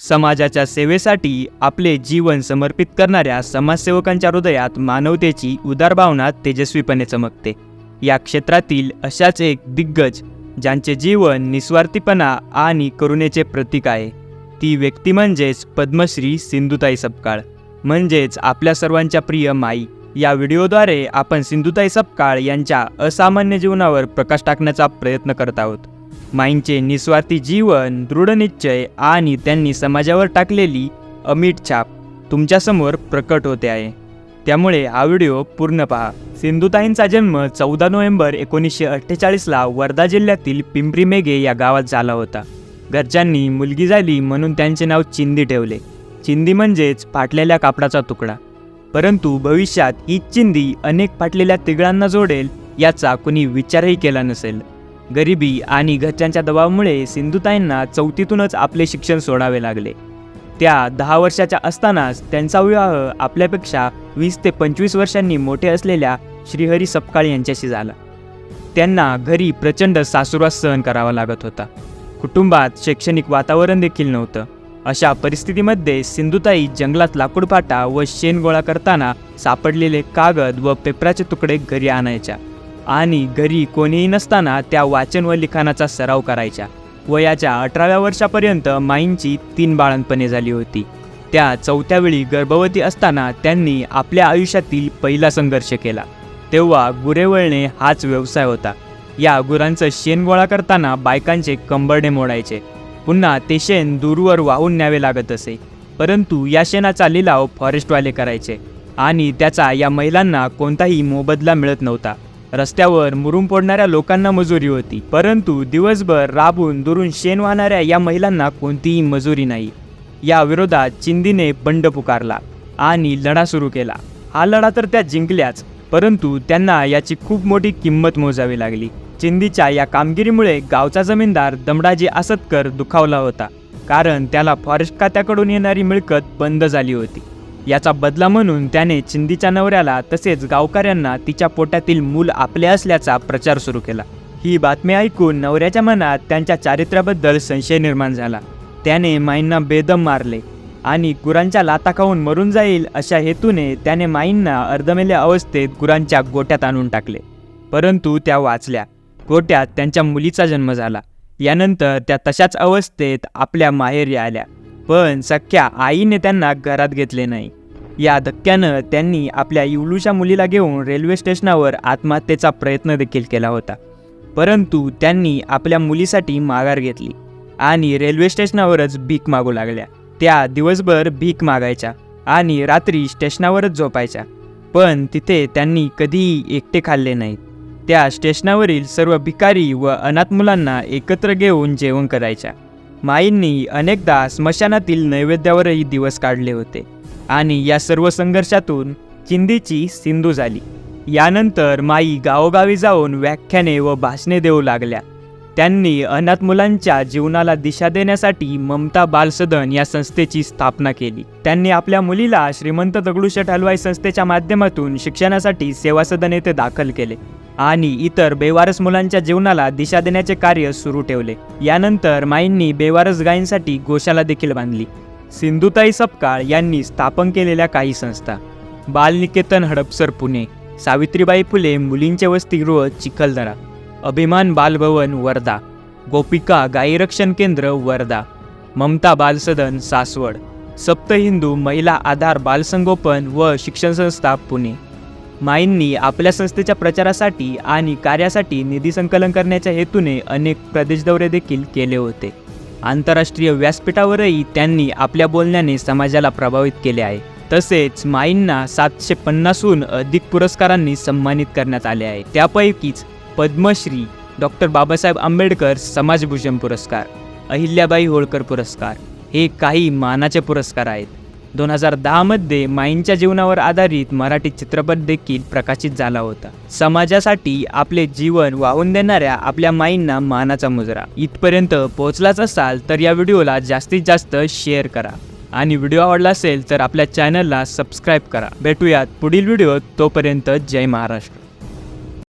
समाजाच्या सेवेसाठी आपले जीवन समर्पित करणाऱ्या समाजसेवकांच्या हृदयात मानवतेची उदार भावना तेजस्वीपणे चमकते. या क्षेत्रातील अशाच एक दिग्गज ज्यांचे जीवन निस्वार्थीपणा आणि करुणेचे प्रतीक आहे ती व्यक्ती म्हणजेच पद्मश्री सिंधुताई सपकाळ. म्हणजेच आपल्या सर्वांच्या प्रिय माई. या व्हिडिओद्वारे आपण सिंधुताई सपकाळ यांच्या असामान्य जीवनावर प्रकाश टाकण्याचा प्रयत्न करत आहोत. माईंचे निस्वार्थी जीवन दृढनिश्चय आणि त्यांनी समाजावर टाकलेली अमीट छाप तुमच्यासमोर प्रकट होते आहे. त्यामुळे हा व्हिडिओ पूर्ण पहा. सिंधुताईंचा जन्म चौदा नोव्हेंबर एकोणीसशे अठ्ठेचाळीसला वर्धा जिल्ह्यातील पिंपरी मेघे या गावात झाला होता. घरच्यांनी मुलगी झाली म्हणून त्यांचे नाव चिंदी ठेवले. चिंदी म्हणजेच फाटलेल्या कापडाचा तुकडा. परंतु भविष्यात ही चिंदी अनेक फाटलेल्या तिघळांना जोडेल याचा कुणी विचारही केला नसेल. गरिबी आणि घरच्यांच्या दबावामुळे सिंधुताईंना चौथीतूनच आपले शिक्षण सोडावे लागले. त्या दहा वर्षाच्या असतानाच त्यांचा विवाह आपल्यापेक्षा वीस ते पंचवीस वर्षांनी मोठे असलेल्या श्रीहरी सपकाळ यांच्याशी झाला. त्यांना घरी प्रचंड सासुरवास सहन करावा लागत होता. कुटुंबात शैक्षणिक वातावरण देखील नव्हतं. अशा परिस्थितीमध्ये सिंधुताई जंगलात लाकूडपाटा व शेण गोळा करताना सापडलेले कागद व पेपराचे तुकडे घरी आणायच्या. आणि घरी कोणीही नसताना त्या वाचन व लिखाणाचा सराव करायच्या. वयाच्या अठराव्या वर्षापर्यंत माईंची तीन बाळणपणे झाली होती. त्या चौथ्या वेळी गर्भवती असताना त्यांनी आपल्या आयुष्यातील पहिला संघर्ष केला. तेव्हा गुरे वळणे हाच व्यवसाय होता. या गुरांचं शेण गोळा करताना बायकांचे कंबरडे मोडायचे. पुन्हा ते शेण दूरवर वाहून न्यावे लागत असे. परंतु या शेणाचा लिलाव फॉरेस्टवाले करायचे. आणि त्याचा या महिलांना कोणताही मोबदला मिळत नव्हता. रस्त्यावर मुरुम पोडणाऱ्या लोकांना मजुरी होती. परंतु दिवसभर राबून दुरून शेण वाहणाऱ्या या महिलांना कोणतीही मजुरी नाही. या विरोधात चिंदीने बंड पुकारला आणि लढा सुरू केला. हा लढा तर त्या जिंकल्याच परंतु त्यांना याची खूप मोठी किंमत मोजावी लागली. चिंदीच्या या कामगिरीमुळे गावचा जमीनदार दमडाजी आसतकर दुखावला होता कारण त्याला फॉरेस्ट खात्याकडून येणारी मिळकत बंद झाली होती. याचा बदला म्हणून त्याने चिंदीच्या नवऱ्याला तसेच गावकऱ्यांना तिच्या पोटातील मूल आपले असल्याचा प्रचार सुरू केला. ही बातमी ऐकून नवऱ्याच्या मनात त्यांच्या चारित्र्याबद्दल संशय निर्माण झाला. त्याने माईंना बेदम मारले आणि गुरांच्या लाता खाऊन मरून जाईल अशा हेतूने त्याने माईंना अर्धमेल्या अवस्थेत गुरांच्या गोट्यात आणून टाकले. परंतु त्या वाचल्या. गोट्यात त्यांच्या मुलीचा जन्म झाला. यानंतर त्या तशाच अवस्थेत आपल्या माहेरी आल्या. पण सख्या आईने त्यांना घरात घेतले नाही. या धक्क्यानं त्यांनी आपल्या इवलूच्या मुलीला घेऊन रेल्वे स्टेशनावर आत्महत्येचा प्रयत्न देखील केला होता. परंतु त्यांनी आपल्या मुलीसाठी माघार घेतली आणि रेल्वे स्टेशनावरच भीक मागू लागल्या. त्या दिवसभर भीक मागायच्या आणि रात्री स्टेशनावरच झोपायच्या. पण तिथे त्यांनी कधीही एकटे खाल्ले नाहीत. त्या स्टेशनावरील सर्व भिकारी व अनाथ मुलांना एकत्र घेऊन जेवण करायच्या. माईंनी अनेकदा स्मशानातील नैवेद्यावरही दिवस काढले होते आणि या सर्व संघर्षातून चिंदीची सिंधू झाली. यानंतर माई गावोगावी जाऊन व्याख्याने व भाषणे देऊ लागल्या. त्यांनी अनाथ मुलांच्या जीवनाला दिशा देण्यासाठी ममता बालसदन या संस्थेची स्थापना केली. त्यांनी आपल्या मुलीला श्रीमंत दगडूशेठ हलवाई संस्थेच्या माध्यमातून शिक्षणासाठी सेवा सदन येथे दाखल केले. आणि इतर बेवारस मुलांच्या जीवनाला दिशा देण्याचे कार्य सुरू ठेवले. यानंतर माईंनी बेवारस गायींसाठी गोशाला देखील बांधली. सिंधुताई सपकाळ यांनी स्थापन केलेल्या काही संस्था. बालनिकेतन हडपसर पुणे सावित्रीबाई फुले मुलींचे वसतिगृह चिखलदरा अभिमान बालभवन वर्धा गोपिका गायीरक्षण केंद्र वर्धा ममता बालसदन सासवड सप्त हिंदू महिला आधार बालसंगोपन व शिक्षण संस्था पुणे. माईंनी आपल्या संस्थेच्या प्रचारासाठी आणि कार्यासाठी निधी संकलन करण्याच्या हेतूने अनेक प्रदेश दौरे देखील केले होते. आंतरराष्ट्रीय व्यासपीठावरही त्यांनी आपल्या बोलण्याने समाजाला प्रभावित केले आहे. तसेच माईंना सातशे पन्नासहून अधिक पुरस्कारांनी सन्मानित करण्यात आले आहे. त्यापैकीच पद्मश्री डॉक्टर बाबासाहेब आंबेडकर समाजभूषण पुरस्कार अहिल्याबाई होळकर पुरस्कार हे काही मानाचे पुरस्कार आहेत. दोन हजार दहामध्ये माईंच्या जीवनावर आधारित मराठी चित्रपट देखील प्रकाशित झाला होता. समाजासाठी आपले जीवन वाहून देणाऱ्या आपल्या माईंना मानाचा मुजरा. इथपर्यंत पोहोचलाच असाल तर या व्हिडिओला जास्तीत जास्त शेअर करा. आणि व्हिडिओ आवडला असेल तर आपल्या चॅनलला सबस्क्राईब करा. भेटूयात पुढील व्हिडिओ तोपर्यंत जय महाराष्ट्र.